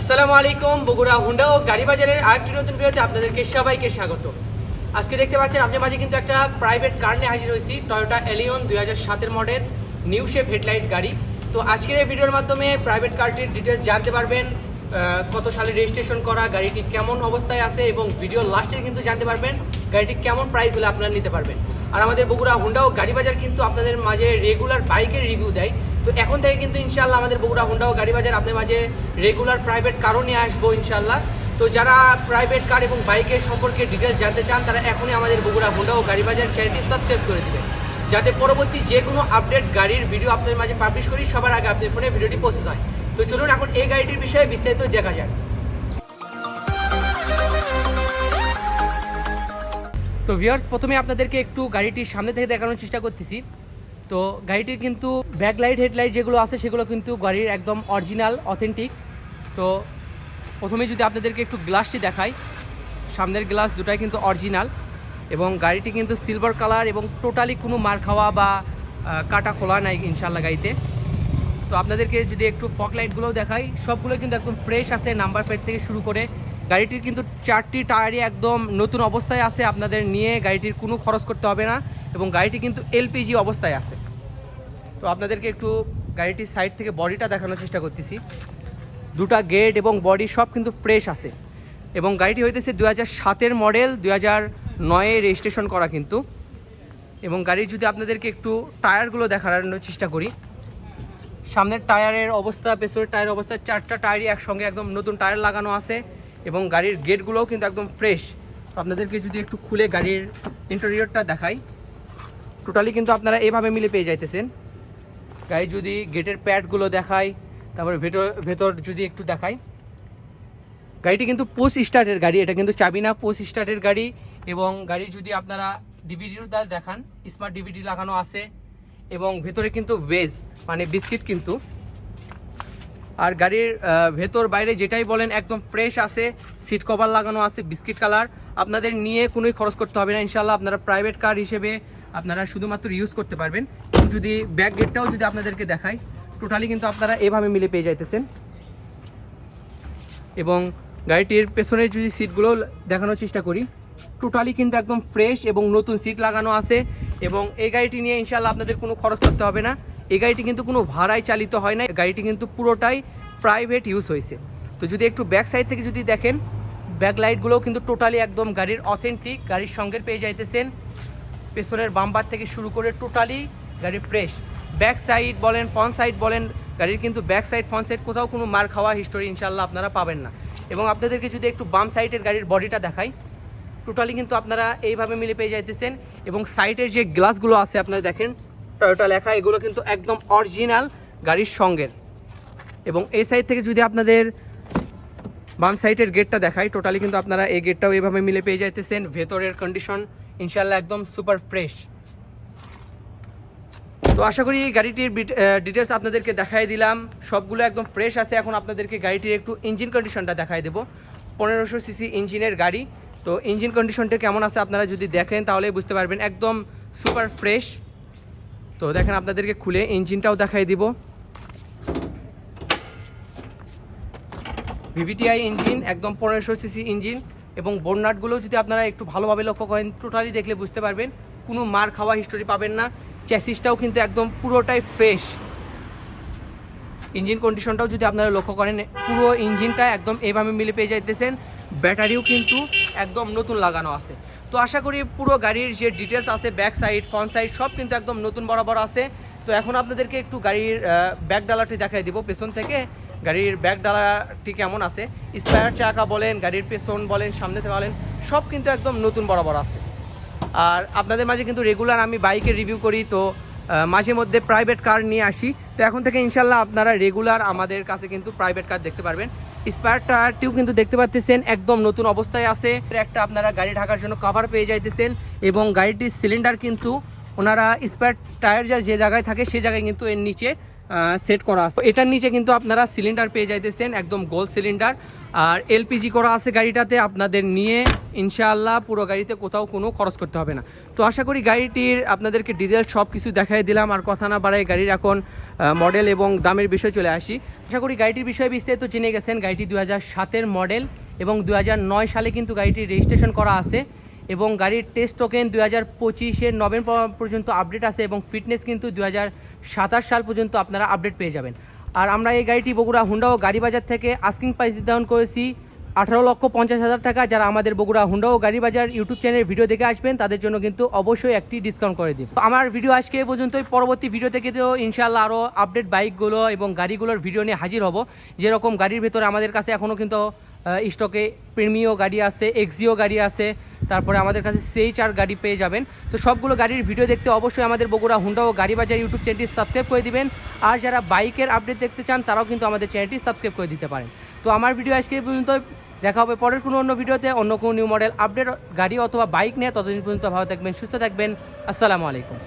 আসসালামু আলাইকুম, বগুড়া, হুন্ডা ও গাড়ি বাজারের আরেকটি নতুন ভিডিওতে আপনাদেরকে সবাইকে স্বাগত। আজকে দেখতে পাচ্ছেন আপনার মাঝে কিন্তু একটা প্রাইভেট কার নিয়ে হাজির হয়েছি টয়োটা এলিয়ন দুই হাজার সাতের মডেল নিউ শেপ হেডলাইট গাড়ি। তো আজকের এই ভিডিওর মাধ্যমে প্রাইভেট কারটির ডিটেলস জানতে পারবেন কত সালে রেজিস্ট্রেশন করা, গাড়িটি কেমন অবস্থায় আছে এবং ভিডিও লাস্টে কিন্তু জানতে পারবেন, গাড়িটি কেমন প্রাইস হলে আপনারা নিতে পারবেন। আর আমাদের বগুড়া হুন্ডা ও গাড়ি বাজার কিন্তু আপনাদের মাঝে রেগুলার বাইকের রিভিউ দেয়। তো এখন থেকে কিন্তু ইনশাল্লাহ আমাদের বগুড়া হুন্ডা ও গাড়ি বাজার আপনার মাঝে রেগুলার প্রাইভেট কারও নিয়ে আসব ইনশাল্লাহ তো যারা প্রাইভেট কার এবং বাইকের সম্পর্কে ডিটেলস জানতে চান, তারা এখনই আমাদের বগুড়া হুন্ডা ও গাড়ি বাজার চ্যানেলটি সাবস্ক্রাইব করে দেবেন। যাতে পরবর্তী যে কোনো আপডেট গাড়ির ভিডিও আপনাদের মাঝে পাবলিশ করি, সবার আগে আপনার ফোনে ভিডিওটি পৌঁছে হয়। তো চলুন এখন এই গাড়িটির বিষয়ে বিস্তারিত দেখা যাক। তো ভিউয়ার্স প্রথমে আপনাদেরকে একটু গাড়িটির সামনে থেকে দেখানোর চেষ্টা করতেছি। তো গাড়িটির কিন্তু ব্যাকলাইট হেডলাইট যেগুলো আছে, সেগুলো কিন্তু গাড়ির একদম অরিজিনাল অথেন্টিক তো প্রথমে যদি আপনাদেরকে একটু গ্লাসটি দেখাই, সামনের গ্লাস দুটাই কিন্তু অরিজিনাল এবং গাড়িটি কিন্তু সিলভার কালার এবং টোটালি কোনো মার খাওয়া বা কাটা খোলা নাই ইনশাল্লাহ গাড়িতে। তো আপনাদেরকে যদি একটু ফক লাইটগুলোও দেখাই সবগুলো কিন্তু একদম ফ্রেশ আছে নাম্বার প্লেট থেকে শুরু করে গাড়িটির কিন্তু চারটি টায়ারই একদম নতুন অবস্থায় আছে, আপনাদের নিয়ে গাড়িটির কোনো খরচ করতে হবে না এবং গাড়িটি কিন্তু এলপিজি অবস্থায় আছে। তো আপনাদেরকে একটু গাড়িটির সাইড থেকে বডিটা দেখানোর চেষ্টা করতেছি। দুটা গেট এবং বডি সব কিন্তু ফ্রেশ আছে এবং গাড়িটি হইতেছে দু হাজার সাতের মডেল দু হাজার নয়ে রেজিস্ট্রেশন করা কিন্তু। এবং গাড়ির যদি আপনাদেরকে একটু টায়ারগুলো দেখানোর চেষ্টা করি। সামনের টায়ারের অবস্থা, পেছনের টায়ারের অবস্থা, চারটা টায়ারই একসঙ্গে একদম নতুন টায়ার লাগানো আছে। এবং গাড়ির গেটগুলোও কিন্তু একদম ফ্রেশ আপনাদেরকে যদি একটু খুলে গাড়ির ইন্টেরিয়রটা দেখাই টোটালি কিন্তু আপনারা এভাবে মিলে পেয়ে যাইতেছেন। গাড়ি যদি গেটের প্যাডগুলো দেখাই, তারপরে ভেতর ভেতর যদি একটু দেখাই, গাড়িটি কিন্তু পোস্ট স্টার্টের গাড়ি, এটা কিন্তু চাবি না পোস্ট স্টার্টের গাড়ি এবং গাড়ি যদি আপনারা ডিভিডির দ্বারা দেখান স্মার্ট ডিভিডি লাগানো আছে এবং ভেতরে কিন্তু ভেজ মানে বিস্কিট কিন্তু। আর গাড়ির ভেতর বাইরে যেটাই বলেন, একদম ফ্রেশ আছে সিট কভার লাগানো আছে বিস্কিট কালার আপনাদের নিয়ে কোনোই খরচ করতে হবে না ইনশাল্লাহ আপনারা প্রাইভেট কার হিসেবে আপনারা শুধুমাত্র ইউজ করতে পারবেন। যদি ব্যাক গেটটাও যদি আপনাদেরকে দেখাই টোটালি কিন্তু আপনারা এভাবে মিলে পেয়ে যাইতেছেন। এবং গাড়িটির পেছনে যদি সিটগুলো দেখানোর চেষ্টা করি টোটালি কিন্তু একদম ফ্রেশ এবং নতুন সিট লাগানো আছে। এবং এই গাড়িটি নিয়ে ইনশাল্লাহ আপনাদের কোনো খরচ করতে হবে না। এই গাড়িটি কিন্তু কোনো ভাড়ায় চালিত হয় না গাড়িটি কিন্তু পুরোটাই প্রাইভেট ইউজ হয়েছে। তো যদি একটু ব্যাক সাইড থেকে যদি দেখেন ব্যাক লাইটগুলোও কিন্তু টোটালি একদম গাড়ির অথেন্টিক গাড়ির সঙ্গে পেয়ে যাইতেছেন। পেছনের বাম্বার থেকে শুরু করে টোটালি গাড়ি ফ্রেশ ব্যাক সাইড বলেন ফ্রন্ট সাইড বলেন, গাড়ির কিন্তু ব্যাক সাইড ফ্রন্ট সাইড কোথাও কোনো মার খাওয়া হিস্টোরি ইনশাল্লাহ আপনারা পাবেন না। এবং আপনাদেরকে যদি একটু বাম সাইডের গাড়ির বডিটা দেখাই টোটালি কিন্তু আপনারা এইভাবে মিলে পেয়ে যাইতেছেন। এবং সাইডের যে গ্লাসগুলো আছে, আপনারা দেখেন টয়োটা লেখা, এগুলো কিন্তু একদম অরিজিনাল গাড়ির সঙ্গের। এবং এই সাইড থেকে যদি আপনাদের বাম সাইডের গেটটা দেখাই টোটালি কিন্তু আপনারা এই গেটটাও এইভাবে মিলে পেয়ে যাইতেছেন। ভেতরের কন্ডিশন ইনশাল্লাহ একদম সুপার ফ্রেশ তো আশা করি এই গাড়িটির ডিটেলস আপনাদেরকে দেখাই দিলাম। সবগুলো একদম ফ্রেশ আছে। এখন আপনাদেরকে গাড়িটির একটু ইঞ্জিন কন্ডিশনটা দেখাই দেবো। পনেরোশো সিসি ইঞ্জিনের গাড়ি। তো ইঞ্জিন কন্ডিশনটা কেমন আছে আপনারা যদি দেখেন, তাহলে বুঝতে পারবেন, একদম সুপার ফ্রেশ তো দেখেন আপনাদেরকে খুলে ইঞ্জিনটাও দেখাই দিব। ভিভিটিআই ইঞ্জিন, একদম পনেরোশো সিসি ইঞ্জিন এবং বোর্নাটগুলো যদি আপনারা একটু ভালোভাবে লক্ষ্য করেন টোটালি দেখলে বুঝতে পারবেন, কোনো মার খাওয়া হিস্টোরি পাবেন না। চ্যাসিসটাও কিন্তু একদম পুরোটাই ফ্রেশ ইঞ্জিন কন্ডিশনটাও যদি আপনারা লক্ষ্য করেন, পুরো ইঞ্জিনটা একদম এইভাবে মিলে পেয়ে যাইতেছেন। ব্যাটারিও কিন্তু একদম নতুন লাগানো আছে। তো আশা করি পুরো গাড়ির যে ডিটেলস আছে ব্যাক সাইড ফ্রন্ট সাইড সব কিন্তু একদম নতুন বরাবর আছে। তো এখন আপনাদেরকে একটু গাড়ির ব্যাক ডালাটি দেখাই দিব। পেছন থেকে গাড়ির ব্যাক ডালাটি কেমন আছে? স্পায়ার চাকা বলেন, গাড়ির পেছন বলেন, সামনে থেকে বলেন, সব কিন্তু একদম নতুন বরাবর আছে। আর আপনাদের মাঝে কিন্তু রেগুলার আমি বাইকের রিভিউ করি, তো মাঝে মধ্যে প্রাইভেট কার নিয়ে আসি। তো এখন থেকে ইনশাল্লাহ আপনারা রেগুলার আমাদের কাছে কিন্তু প্রাইভেট কার দেখতে পারবেন। স্পায়ার টায়ারটিও কিন্তু দেখতে পাচ্ছেন একদম নতুন অবস্থায় আছে। একটা আপনারা গাড়ি ঢাকার জন্য কভার পেয়ে যাইতেছেন এবং গাড়িটির সিলিন্ডার কিন্তু ওনারা স্পায়ার টায়ার যা যে জায়গায় থাকে, সে জায়গায় কিন্তু এর নিচে সেট করা আছে। এটার নিচে কিন্তু আপনারা সিলিন্ডার পেয়ে যাইতেছেন, একদম গোল সিলিন্ডার আর এলপিজি করা আছে গাড়িটাতে, আপনাদের নিয়ে ইনশাআল্লাহ পুরো গাড়িতে কোথাও কোনো খরচ করতে হবে না। তো আশা করি গাড়িটির আপনাদেরকে ডিটেল সব কিছু দেখাই দিলাম, আর কথা না বাড়াই গাড়ির এখন মডেল এবং দামের বিষয় চলে আসি। আশা করি গাড়িটির বিষয়ে বিস্তারিত জেনে গেছেন, গাড়িটি দু হাজার সাতের মডেল এবং দু সালে কিন্তু গাড়িটির রেজিস্ট্রেশন করা আছে। এবং গাড়ির টেস্ট টোকেন দু হাজার পঁচিশের নভেম্বর পর্যন্ত আপডেট আছে এবং ফিটনেস কিন্তু দু হাজার সাতাশ সাল পর্যন্ত আপনারা আপডেট পেয়ে যাবেন। আর আমরা এই গাড়িটি বগুড়া হুন্ডা ও গাড়ি বাজার থেকে আস্কিং প্রাইস নির্ধারণ করেছি আঠারো লক্ষ পঞ্চাশ হাজার টাকা। যারা আমাদের বগুড়া হুন্ডা ও গাড়ি বাজার ইউটিউব চ্যানেল ভিডিও দেখে আসবেন, তাদের জন্য কিন্তু অবশ্যই একটি ডিসকাউন্ট করে দিব আমার ভিডিও আজকে পর্যন্তই। পরবর্তী ভিডিও থেকে তো ইনশাল্লাহ আরও আপডেট বাইকগুলো এবং গাড়িগুলোর ভিডিও নিয়ে হাজির হব। যেরকম গাড়ির ভেতরে আমাদের কাছে এখনও কিন্তু স্টকে প্রেমিও গাড়ি আছে এক্সিও গাড়ি আছে, তারপরে আমাদের কাছে সেই চার গাড়ি পেয়ে যাবেন। তো সবগুলো গাড়ির ভিডিও দেখতে অবশ্যই আমাদের বগুড়া হুন্ডা ও গাড়ি বাজার ইউটিউব চ্যানেলটি সাবস্ক্রাইব করে দিবেন। আর যারা বাইকের আপডেট দেখতে চান, তারাও কিন্তু আমাদের চ্যানেলটি সাবস্ক্রাইব করে দিতে পারেন। তো আমার ভিডিও আজকে পর্যন্ত। দেখা হবে পরের কোনো অন্য ভিডিওতে অন্য কোনো নিউ মডেল আপডেট গাড়ি অথবা বাইক নিয়ে। ততদিন পর্যন্ত ভালো থাকবেন, সুস্থ থাকবেন। আসসালামু আলাইকুম।